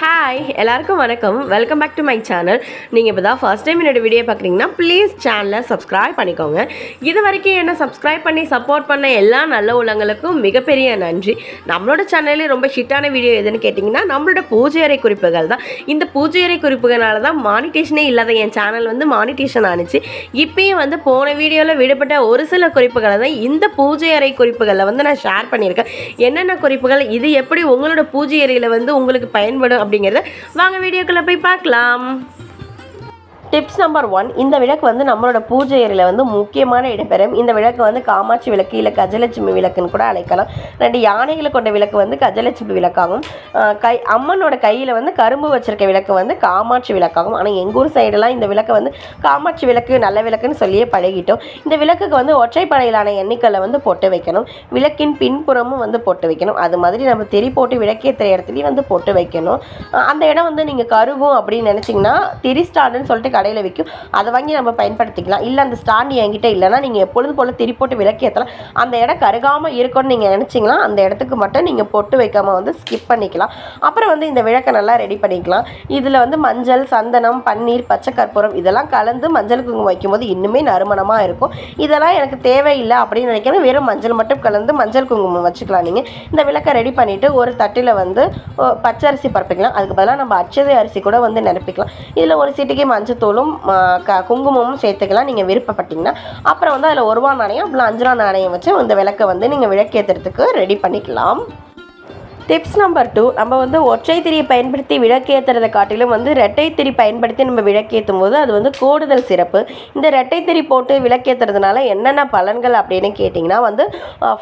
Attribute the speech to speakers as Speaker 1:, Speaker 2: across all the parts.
Speaker 1: Hi எல்லாருக்கும் வணக்கம். Welcome back to my channel நீங்கள் இப்போ தான் ஃபர்ஸ்ட் டைம் என்னோடய வீடியோ பார்க்குறீங்கன்னா ப்ளீஸ் சேனலை சப்ஸ்கிரைப் பண்ணிக்கோங்க. இது வரைக்கும் என்ன சப்ஸ்கிரைப் பண்ணி சப்போர்ட் பண்ண எல்லா நல்ல உள்ளங்களுக்கும் மிகப்பெரிய நன்றி. நம்மளோட சேனல்லே ரொம்ப ஹிட்டான வீடியோ எதுன்னு கேட்டிங்கன்னா நம்மளோட பூஜை அறை குறிப்புகள் தான். இந்த பூஜை அறை குறிப்புகளால தான் மானிட்டேஷனே இல்லாத என் சேனல் வந்து மானிட்டேஷன் ஆனிச்சு. இப்பயும் வந்து போன வீடியோவில் விடுபட்ட ஒரு சில குறிப்புகளை தான் இந்த பூஜை அறை குறிப்புகளில் வந்து நான் ஷேர் பண்ணியிருக்கேன். என்னென்ன குறிப்புகள் இது எப்படி உங்களோட பூஜை அறையில் வந்து உங்களுக்கு பயன்படும் அப்படிங்கிறத வாங்க வீடியோக்குள்ளே போய் பார்க்கலாம். டிப்ஸ் நம்பர் ஒன் இந்த விளக்கு வந்து நம்மளோட பூஜை அறையில் வந்து முக்கியமான இடம்பெறும். இந்த விளக்கு வந்து காமாட்சி விளக்கு இல்லை கஜலட்சுமி விளக்குன்னு கூட அழைக்கலாம். ரெண்டு யானைகளை கொண்ட விளக்கு வந்து கஜலட்சுமி விளக்காகும் கை அம்மனோட கையில் வந்து கரும்பு வச்சிருக்க விளக்கு வந்து காமாட்சி விளக்காகும் ஆனால் எங்கள் ஊர் சைடெல்லாம் இந்த விளக்கை வந்து காமாட்சி விளக்கு நல்ல விளக்குன்னு சொல்லியே பழகிட்டோம். இந்த விளக்குக்கு வந்து ஒற்றைப்படையிலான எண்ணிக்கையில் வந்து பொட்டு வைக்கணும். விளக்கின் பின்புறமும் வந்து பொட்டு வைக்கணும். அது மாதிரி நம்ம தெரி போட்டு விளக்கேற்றுற இடத்துலையும் வந்து பொட்டு வைக்கணும். அந்த இடம் வந்து நீங்கள் கருகும் அப்படின்னு நினச்சிங்கன்னா திரி ஸ்டாண்டுன்னு சொல்லிட்டு கடையில் விற்கும் அதை வாங்கி நம்ம பயன்படுத்திக்கலாம். இல்லை அந்த ஸ்டாண்டு என்கிட்ட இல்லைன்னா நீங்கள் எப்பொழுது போல் திரிப்போட்டு விளக்கு ஏற்றலாம் அந்த இடம் கருகாமல் இருக்கும்னு நீங்கள் நினச்சிங்கன்னா அந்த இடத்துக்கு மட்டும் நீங்கள் பொட்டு வைக்காமல் வந்து ஸ்கிப் பண்ணிக்கலாம். அப்புறம் வந்து இந்த விளக்கை நல்லா ரெடி பண்ணிக்கலாம். இதில் வந்து மஞ்சள் சந்தனம் பன்னீர் பச்சை கற்பூரம் இதெல்லாம் கலந்து மஞ்சள் குங்குமம் வைக்கும்போது இன்னுமே நறுமணமாக இருக்கும். இதெல்லாம் எனக்கு தேவையில்லை அப்படின்னு நினைக்கிறேன் வெறும் மஞ்சள் மட்டும் கலந்து மஞ்சள் குங்குமம் வச்சுக்கலாம் நீங்கள் இந்த விளக்கை ரெடி பண்ணிவிட்டு ஒரு தட்டில் வந்து பச்சரிசி பரப்பிக்கலாம். அதுக்கு பதிலாக நம்ம அச்சதை அரிசி கூட வந்து நிரப்பிக்கலாம். இதில் ஒரு சீட்டுக்கு மஞ்சத்தூளும் க குங்குமமும் சேர்த்துக்கலாம். நீங்கள் விருப்பப்பட்டீங்கன்னா அப்புறம் வந்து அதில் ஒரு ரூபா நாணயம் அப்படிலாம் அஞ்சு ரூபா நாணயம் வச்சு இந்த விளக்கை வந்து நீங்கள் விளக்கேற்றுறதுக்கு ரெடி பண்ணிக்கலாம். டிப்ஸ் நம்பர் டூ நம்ம வந்து ஒற்றை திரியை பயன்படுத்தி விளக்கேற்றுறதை காட்டிலும் வந்து ரெட்டை திரி பயன்படுத்தி நம்ம விளக்கேற்றும் போது அது வந்து கூடுதல் சிறப்பு. இந்த ரெட்டை திரி போட்டு விளக்கேற்றுறதுனால என்னென்ன பலன்கள் அப்படின்னு கேட்டிங்கன்னா வந்து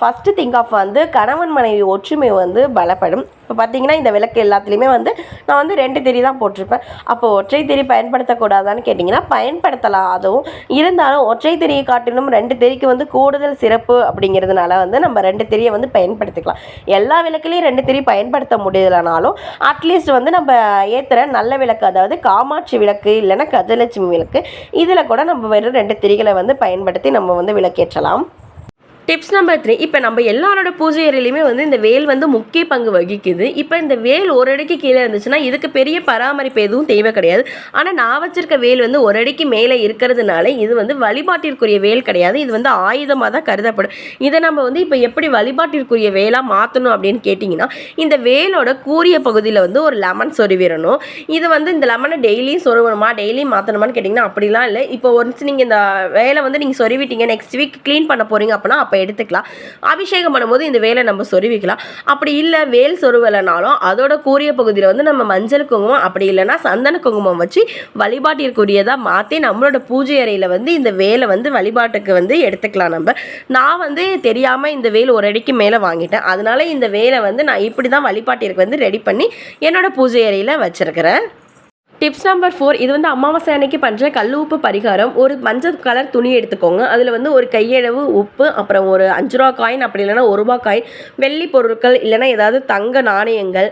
Speaker 1: ஃபஸ்ட்டு திங்க் ஆஃப் வந்து கணவன் மனைவி ஒற்றுமை வந்து பலப்படும். இப்போ பார்த்தீங்கன்னா இந்த விளக்கு எல்லாத்துலேயுமே வந்து நான் வந்து ரெண்டு திரி தான் போட்டிருப்பேன். அப்போ ஒற்றை திரி பயன்படுத்தக்கூடாதான்னு கேட்டிங்கன்னா பயன்படுத்தலாம். அதுவும் இருந்தாலும் ஒற்றை திரியை காட்டிலும் ரெண்டு திரிக்கு வந்து கூடுதல் சிறப்பு அப்படிங்கிறதுனால வந்து நம்ம ரெண்டு திரியை வந்து பயன்படுத்திக்கலாம். எல்லா விளக்குலேயும் ரெண்டு திரி பயன்படுத்த முடியலனாலும் அட்லீஸ்ட் வந்து நம்ம ஏற்றுற நல்ல விளக்கு அதாவது காமாட்சி விளக்கு இல்லைன்னா கஜலட்சுமி விளக்கு இதில் கூட நம்ம வெறும் ரெண்டு திரிகளை வந்து பயன்படுத்தி நம்ம வந்து விளக்கேற்றலாம். டிப்ஸ் நம்பர் த்ரீ இப்போ நம்ம எல்லாரோட பூஜை அறையிலையுமே வந்து இந்த வேல் வந்து முக்கிய பங்கு வகிக்குது. இப்போ இந்த வேல் ஒரு அடிக்கு கீழே இருந்துச்சுன்னா இதுக்கு பெரிய பராமரிப்பு எதுவும் தேவை கிடையாது. ஆனால் நான் வச்சிருக்க வேல் வந்து ஒரு அடிக்கு மேலே இருக்கிறதுனால இது வந்து வழிபாட்டிற்குரிய வேல் கிடையாது. இது வந்து ஆயுதமாக தான் கருதப்படும். இதை நம்ம வந்து இப்போ எப்படி வழிபாட்டிற்குரிய வேலாக மாற்றணும் அப்படின்னு கேட்டிங்கன்னா இந்த வேலோட கூரிய பகுதியில் வந்து ஒரு லெமன் சொருவிடணும். இது வந்து இந்த லெமனை டெய்லியும் சொருவணுமா டெய்லியும் மாற்றணுமான்னு கேட்டிங்கன்னா அப்படிலாம் இல்லை. இப்போ ஒன்ஸ் நீங்கள் இந்த வேலை வந்து நீங்கள் சொருவிட்டீங்க நெக்ஸ்ட் வீக் க்ளீன் பண்ண போகிறீங்க அப்படின்னா அப்போ எடுத்துக்கலாம். அபிஷேகம் பண்ணும்போது இந்த வேலை நம்ம சொருவிக்கலாம். அப்படி இல்லை வேல் சொருவலைனாலும் அதோட கூரிய பகுதியில் வந்து நம்ம மஞ்சள் குங்குமம் அப்படி இல்லைன்னா சந்தன குங்குமம் வச்சு வழிபாட்டிற்குரியதாக மாற்றி நம்மளோட பூஜை அறையில் வந்து இந்த வேலை வந்து வழிபாட்டுக்கு வந்து எடுத்துக்கலாம் நம்ம. நான் வந்து தெரியாமல் இந்த வேல் ஒரு அடிக்கு மேலே வாங்கிட்டேன். அதனால இந்த வேலை வந்து நான் இப்படி தான் வழிபாட்டிற்கு வந்து ரெடி பண்ணி என்னோட பூஜை அறையில் வச்சுருக்கிறேன். டிப்ஸ் நம்பர் ஃபோர் இது வந்து அமாவாசை அன்னைக்கு பண்ணுற கல் உப்பு பரிகாரம். ஒரு மஞ்சள் கலர் துணி எடுத்துக்கோங்க. அதில் வந்து ஒரு கையளவு உப்பு அப்புறம் ஒரு அஞ்சு ரூபா காயின் அப்படி இல்லைன்னா ஒரு ரூபா காயின் வெள்ளி பொருட்கள் இல்லைன்னா ஏதாவது தங்க நாணயங்கள்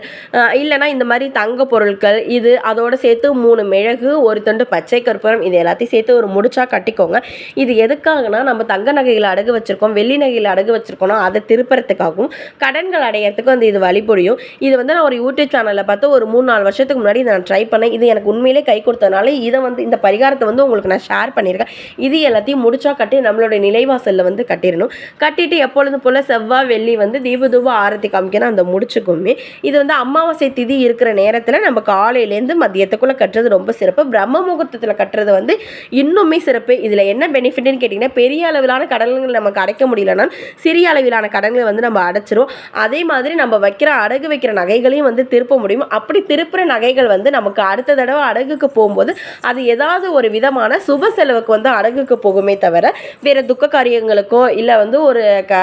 Speaker 1: இல்லைனா இல்லைன்னா இந்த மாதிரி தங்க பொருட்கள் இது அதோட சேர்த்து மூணு மிளகு ஒரு துண்டு பச்சை கற்பூரம் இது எல்லாத்தையும் சேர்த்து ஒரு முடிச்சா கட்டிக்கோங்க. இது எதுக்காகனா நம்ம தங்க நகைகளை அடகு வச்சுருக்கோம் வெள்ளி நகைகளை அடகு வச்சுருக்கோம்னா அதை திருப்புறத்துக்காகவும் கடன்கள் அடையிறதுக்கும் வந்து இது வழிபுரியும். இது வந்து நான் ஒரு யூடியூப் சேனலில் பார்த்து ஒரு மூணு நாலு வருஷத்துக்கு முன்னாடி இதை நான் ட்ரை பண்ணேன். இது எனக்கு உண்மையிலே கை கொடுத்ததுனால இதை வந்து இந்த பரிகாரத்தை வந்து உங்களுக்கு நான் ஷேர் பண்ணியிருக்கேன். இது எல்லாத்தையும் முடிச்சா கட்டி நம்மளுடைய நிலைவாசலில் வந்து கட்டிடணும். கட்டிட்டு எப்பொழுதும் போல் செவ்வாய் வெள்ளி வந்து தீப தூப ஆரத்தி காமிக்கணும். அந்த முடிச்சுக்குமே. இது வந்து அமாவாசை திதி இருக்கிற நேரத்தில் நம்ம காலையிலேருந்து மதியத்துக்குள்ளே கட்டுறது ரொம்ப சிறப்பு. பிரம்ம முகூர்த்தத்தில் கட்டுறது வந்து இன்னுமே சிறப்பு. இதில் என்ன பெனிஃபிட்னு கேட்டிங்கன்னா பெரிய அளவிலான கடன்கள் நமக்கு அடைக்க முடியலன்னா சிறிய அளவிலான கடன்களை வந்து நம்ம அடைச்சிரும். அதே மாதிரி நம்ம வைக்கிற அடகு வைக்கிற நகைகளையும் வந்து திருப்ப முடியும். அப்படி திருப்புற நகைகள் வந்து நமக்கு அடுத்த தடவை அடகுக்கு போகும்போது அது ஏதாவது ஒரு விதமான சுப செலவுக்கு வந்து அடகுக்கு போகுமே தவிர வேறு துக்க காரியங்களுக்கோ இல்லை வந்து ஒரு க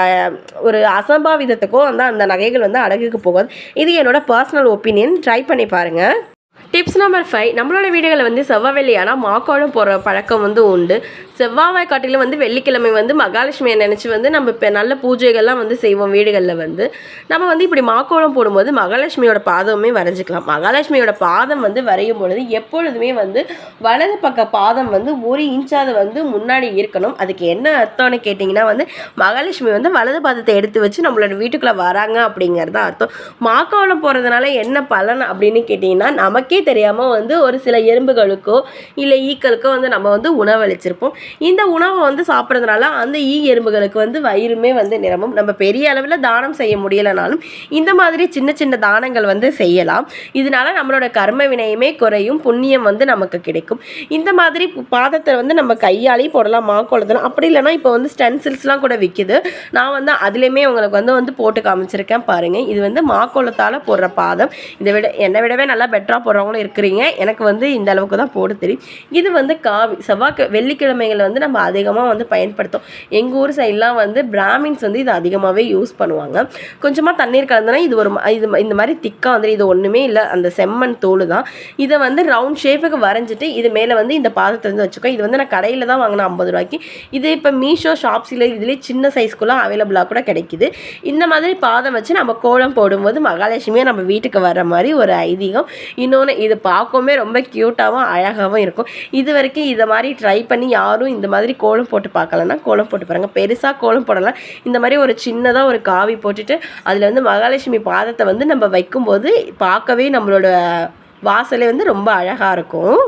Speaker 1: ஒரு அசம்பாவிதத்துக்கோ வந்து அந்த நகைகள் வந்து அடகுக்கு போகாது. இது என்னோட பர்சனல் ஒப்பீனியன் ட்ரை பண்ணி பாருங்கள் டிப்ஸ் நம்பர் ஃபைவ் நம்மளோட வீடுகளில் வந்து செவ்வாய் வெள்ளியானா மாக்கோளம் போகிற பழக்கம் வந்து உண்டு. செவ்வாய் காட்டிலும் வந்து வெள்ளிக்கிழமை வந்து மகாலட்சுமியை நினச்சி வந்து நம்ம இப்போ நல்ல பூஜைகள்லாம் வந்து செய்வோம் வீடுகளில் வந்து. நம்ம வந்து இப்படி மாக்கோளம் போடும்போது மகாலட்சுமியோட பாதமே வரைஞ்சிக்கலாம். மகாலட்சுமியோட பாதம் வந்து வரையும் பொழுது எப்பொழுதுமே வந்து வலது பக்க பாதம் வந்து ஒரு இன்ச்சாவது வந்து முன்னாடி இருக்கணும். அதுக்கு என்ன அர்த்தம்னு கேட்டிங்கன்னா வந்து மகாலட்சுமி வந்து வலது பாதத்தை எடுத்து வச்சு நம்மளோட வீட்டுக்குள்ளே வராங்க அப்படிங்கிறது தான் அர்த்தம். மாக்கோளம் போகிறதுனால என்ன பலன் அப்படின்னு கேட்டிங்கன்னா நமக்கே தெரியாமல் வந்து ஒரு சில எறும்புகளுக்கோ இல்லை ஈக்களுக்கோ வந்து நம்ம வந்து உணவளிச்சிருப்போம். இந்த உணவை வந்து சாப்பிட்றதுனால அந்த ஈ எறும்புகளுக்கு வந்து வயிறுமே வந்து நிரம்பும். நம்ம பெரிய அளவில் தானம் செய்ய முடியலைனாலும் இந்த மாதிரி சின்ன சின்ன தானங்கள் வந்து செய்யலாம். இதனால நம்மளோட கர்ம வினையுமே குறையும் புண்ணியம் வந்து நமக்கு கிடைக்கும். இந்த மாதிரி பாதத்தை வந்து நம்ம கையாலேயும் போடலாம் மாக்கோளத்தில் அப்படி இல்லைன்னா இப்போ வந்து ஸ்டென்சில்ஸ்லாம் கூட விற்கிது நான் வந்து அதுலேயுமே உங்களுக்கு வந்து வந்து போட்டு காமிச்சிருக்கேன் பாருங்கள் இது வந்து மாக்கோளத்தால் போடுற பாதம். இதை விட என்னை விடவே நல்லா பெட்டராக போடுறவங்களும் இருக்கிறீங்க. எனக்கு வந்து இந்த அளவுக்கு தான் போட தெரியும். இது வந்து காவி செவ்வாய் வெள்ளிக்கிழமைகள் வந்து நம்ம அதிகமாக வந்து பயன்படுத்தும். எங்கள் ஊர் சைட்லாம் வந்து பிராமின்ஸ் வந்து இது அதிகமாகவே யூஸ் பண்ணுவாங்க. கொஞ்சமாக தண்ணீர் கலந்தனா இது ஒரு இது இந்த மாதிரி திக்காக வந்து இது ஒன்றுமே இல்லை. அந்த செம்மண் தோல் தான். இதை வந்து ரவுண்ட் ஷேப்புக்கு வரைஞ்சிட்டு இது மேலே வந்து இந்த பாதத்தை வந்து வச்சுக்கோ இது வந்து நான் கடையில் தான் வாங்கினேன் ஐம்பது ரூபாய்க்கு. இது இப்போ மீஷோ ஷாப்ஸில் இதுலேயே சின்ன சைஸ்க்குள்ள அவைலபிளாக கூட கிடைக்குது. இந்த மாதிரி பாதம் வச்சு நம்ம கோலம் போடும்போது மகாலட்சுமியாக நம்ம வீட்டுக்கு வர மாதிரி ஒரு ஐதீகம். இன்னொன்று இது பார்க்கவுமே ரொம்ப க்யூட்டாகவும் அழகாகவும் இருக்கும். இது வரைக்கும் இதை மாதிரி ட்ரை பண்ணி யாரும் இந்த மாதிரி கோலம் போட்டு பார்க்கலன்னா கோலம் போட்டு பாருங்க. பெருசாக கோலம் போடலாம். இந்த மாதிரி ஒரு சின்னதாக ஒரு காவி போட்டுட்டு அதில் வந்து மகாலட்சுமி பாதத்தை வந்து நம்ம வைக்கும்போது பார்க்கவே நம்மளோட வாசலே வந்து ரொம்ப அழகாக இருக்கும்.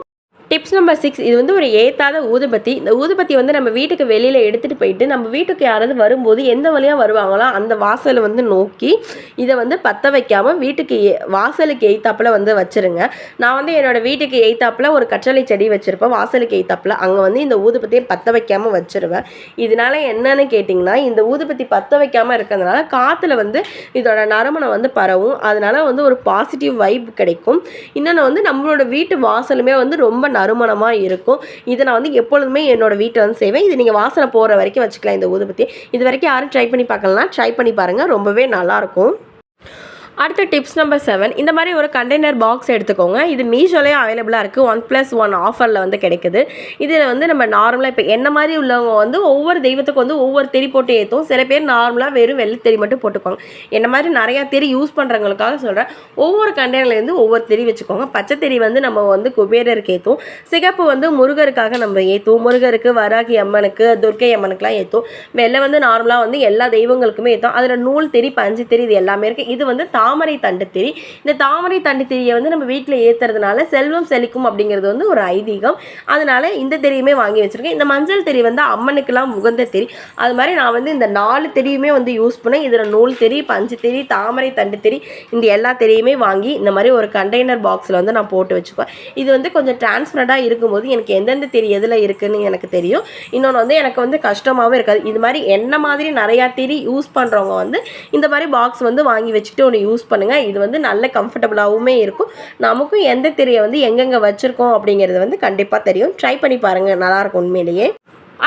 Speaker 1: டிப்ஸ் நம்பர் சிக்ஸ் இது வந்து ஒரு ஏத்தாத ஊதுபத்தி. இந்த ஊதுபத்தி வந்து நம்ம வீட்டுக்கு வெளியில் எடுத்துகிட்டு போயிட்டு நம்ம வீட்டுக்கு யாராவது வரும்போது எந்த வழியாக வருவாங்களோ அந்த வாசலை வந்து நோக்கி இதை வந்து பற்ற வைக்காமல் வீட்டுக்கு ஏ- வாசலுக்கு எய்த்தாப்பில் வந்து வச்சுருங்க. நான் வந்து என்னோடய வீட்டுக்கு எய்த்தாப்பில் ஒரு கற்றலை செடி வச்சுருப்பேன். வாசலுக்கு எய்த்தாப்பில் அங்கே வந்து இந்த ஊதுபத்தியை பற்ற வைக்காமல் வச்சுருவேன். இதனால என்னன்னு கேட்டிங்கன்னா இந்த ஊதுபத்தி பற்ற வைக்காமல் இருக்கிறதுனால காற்றுல வந்து இதோட நறுமணம் வந்து பரவும். அதனால வந்து ஒரு பாசிட்டிவ் வைப் கிடைக்கும். இன்னொன்று வந்து நம்மளோட வீட்டு வாசலுமே வந்து ரொம்ப நறுமணமாக இருக்கும். இதை நான் வந்து எப்பொழுதுமே என்னோட வீட்டில் வந்து செய்வேன். இது நீங்கள் வாசனை போகிற வரைக்கும் வச்சுக்கலாம் இந்த ஊதுபத்தி இது வரைக்கும் யாரும் ட்ரை பண்ணி பார்க்கலாம் ட்ரை பண்ணி பாருங்கள் ரொம்பவே நல்லாயிருக்கும் அடுத்த டிப்ஸ் நம்பர் செவன் இந்த மாதிரி ஒரு கண்டெய்னர் பாக்ஸ் எடுத்துக்கோங்க. இது மீஷோலேயும் அவைலபிளாக இருக்குது ஒன் ப்ளஸ் ஒன் ஆஃபரில் வந்து கிடைக்குது. இதில் வந்து நம்ம நார்மலாக இப்போ என்ன மாதிரி உள்ளவங்க வந்து ஒவ்வொரு தெய்வத்துக்கு வந்து ஒவ்வொரு தெரி போட்டு ஏற்றும் சில பேர் நார்மலாக வெறும் வெள்ளை தெரி மட்டும் போட்டுக்குவாங்க. என்ன மாதிரி நிறையா தெரி யூஸ் பண்ணுறவங்களுக்காக சொல்கிறேன் ஒவ்வொரு கண்டெய்னர்லேருந்து ஒவ்வொரு தெரி வச்சுக்கோங்க. பச்சை தெரி வந்து நம்ம வந்து குபேரருக்கு ஏற்றும் சிகப்பு வந்து முருகருக்காக நம்ம ஏற்றுவோம் முருகருக்கு வராகி அம்மனுக்கு துர்க்கை அம்மனுக்குலாம் ஏற்றும் வெள்ளை வந்து நார்மலாக வந்து எல்லா தெய்வங்களுக்குமே ஏற்றும் அதில் நூல் தெரி பஞ்சு தெரி இது எல்லாமே இருக்குது இது வந்து தாமரை தண்டுத்திரி இந்த தாமரை தண்டுத்திரியை வந்து நம்ம வீட்டில் ஏற்றுறதுனால செல்வம் செழிக்கும் அப்படிங்கிறது வந்து ஒரு ஐதீகம். அதனால இந்த தெரியுமே வாங்கி வச்சுருக்கேன். இந்த மஞ்சள் தெரி வந்து அம்மனுக்கெல்லாம் உகந்த தெரி. அது மாதிரி நான் வந்து இந்த நாலு தெரியுமே வந்து யூஸ் பண்ணேன். இதில் நூல் தெரி பஞ்சு தெரி தாமரை தண்டு தெரி இந்த எல்லா தெரியுமே வாங்கி இந்த மாதிரி ஒரு கண்டெய்னர் பாக்ஸில் வந்து நான் போட்டு வச்சுக்குவேன். இது வந்து கொஞ்சம் டிரான்ஸ்பரண்டாக இருக்கும்போது எனக்கு எந்தெந்த தெரி எதில் இருக்குதுன்னு எனக்கு தெரியும். இன்னொன்று வந்து எனக்கு வந்து கஷ்டமாகவும் இருக்காது. இது மாதிரி என்ன மாதிரி நிறையா தெரி யூஸ் பண்ணுறவங்க வந்து இந்த மாதிரி பாக்ஸ் வந்து வாங்கி வச்சுக்கிட்டு ஒன்று யூஸ் யூஸ் பண்ணுங்கள் இது வந்து நல்ல கம்ஃபர்டபுளாகவுமே இருக்கும். நமக்கும் எந்த திரையை வந்து எங்கெங்கே வச்சுருக்கோம் அப்படிங்கிறது வந்து கண்டிப்பாக தெரியும். ட்ரை பண்ணி பாருங்கள் நல்லாயிருக்கும் உண்மையிலேயே.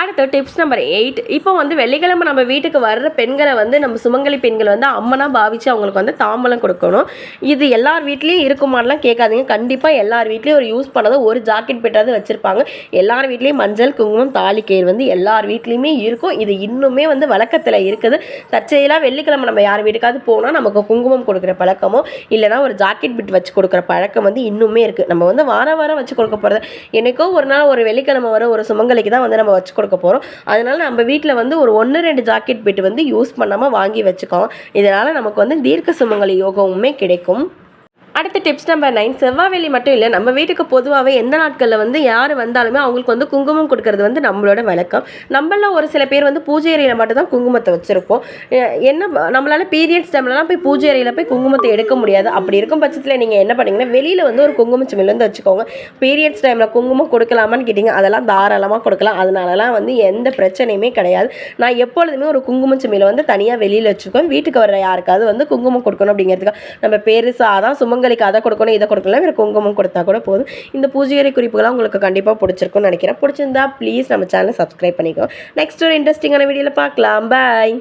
Speaker 1: அடுத்து டிப்ஸ் நம்பர் எயிட் இப்போ வந்து வெள்ளிக்கிழமை நம்ம வீட்டுக்கு வர்ற பெண்களை வந்து நம்ம சுமங்கலி பெண்கள் வந்து அம்மனாக பாவிச்சு அவங்களுக்கு வந்து தாம்பலம் கொடுக்கணும். இது எல்லார் வீட்லேயும் இருக்குமான்லாம் கேட்காதீங்க. கண்டிப்பாக எல்லார் வீட்லேயும் ஒரு யூஸ் பண்ணதை ஒரு ஜாக்கெட் பெட்டாவது வச்சுருப்பாங்க. எல்லார் வீட்லேயும் மஞ்சள் குங்குமம் தாலி கயிறு வந்து எல்லார் வீட்லேயுமே இருக்கும். இது இன்னுமே வந்து வழக்கத்தில் இருக்குது. தற்செயலாக வெள்ளிக்கிழமை நம்ம யார் வீட்டுக்காவது போனால் நமக்கு குங்குமம் கொடுக்குற பழக்கமோ இல்லைனா ஒரு ஜாக்கெட் பிட் வச்சு கொடுக்குற பழக்கம் வந்து இன்னுமே இருக்குது நம்ம வந்து வாரம் வாரம் வச்சு கொடுக்க போகிறது எனக்கோ ஒரு நாள் ஒரு வெள்ளிக்கிழமை வர ஒரு சுமங்கலிக்கு தான் வந்து நம்ம வச்சு கொடுக்க போகிறோம் அதனால நம்ம வீட்டில் வந்து ஒரு ஒன்று ரெண்டு ஜாக்கெட் பெட்டு வந்து யூஸ் பண்ணாமல் வாங்கி வச்சுக்கோம் இதனால் நமக்கு வந்து தீர்க்க சுமங்கலி யோகமுமே கிடைக்கும். அடுத்த டிப்ஸ் நம்பர் நைன் செவ்வாய் மட்டும் இல்லை நம்ம வீட்டுக்கு பொதுவாகவே எந்த நாட்களில் வந்து யார் வந்தாலுமே அவங்களுக்கு வந்து குங்குமம் கொடுக்கறது வந்து நம்மளோட வழக்கம். நம்மள ஒரு சில பேர் வந்து பூஜை அறையில் மட்டும் தான் குங்குமத்தை வச்சுருப்போம். என்ன நம்மளால் நம்மளால பீரியட்ஸ் டைம்லலாம் போய் பூஜை அறையில் போய் குங்குமத்தை எடுக்க முடியாது. அப்படி இருக்கும் பட்சத்தில் நீங்கள் என்ன பண்ணீங்கன்னா வெளியில் வந்து ஒரு குங்கும சிமிழ் வந்து வச்சுக்கோங்க. பீரியட்ஸ் டைமில் குங்குமம் கொடுக்கலாமான்னு கேட்டிங்க அதெல்லாம் தாராளமாக கொடுக்கலாம். அதனாலலாம் வந்து எந்த பிரச்சனையுமே கிடையாது. நான் எப்பொழுதுமே ஒரு குங்கும சிமிழை வந்து தனியாக வெளியில் வச்சுருக்கோம் வீட்டுக்கு வர யாருக்காவது வந்து குங்குமம் கொடுக்கணும் அப்படிங்கிறதுக்காக. நம்ம பெருசாக தான் சுமங்கலிக்கு அதை கொடுக்கணும் இதை கொடுக்கலாம் வேறு குங்குமம் கொடுத்தா கூட போதும். இந்த பூஜையறை குறிப்புகள்லாம் உங்களுக்கு கண்டிப்பாக பிடிச்சிருக்கும்னு நினைக்கிறேன். பிடிச்சிருந்தா ப்ளீஸ் நம்ம சேனலை சப்ஸ்கிரைப் பண்ணிக்கோ நெக்ஸ்ட் ஒரு இன்ட்ரெஸ்டிங்கான வீடியோவில் பார்க்கலாம். பாய்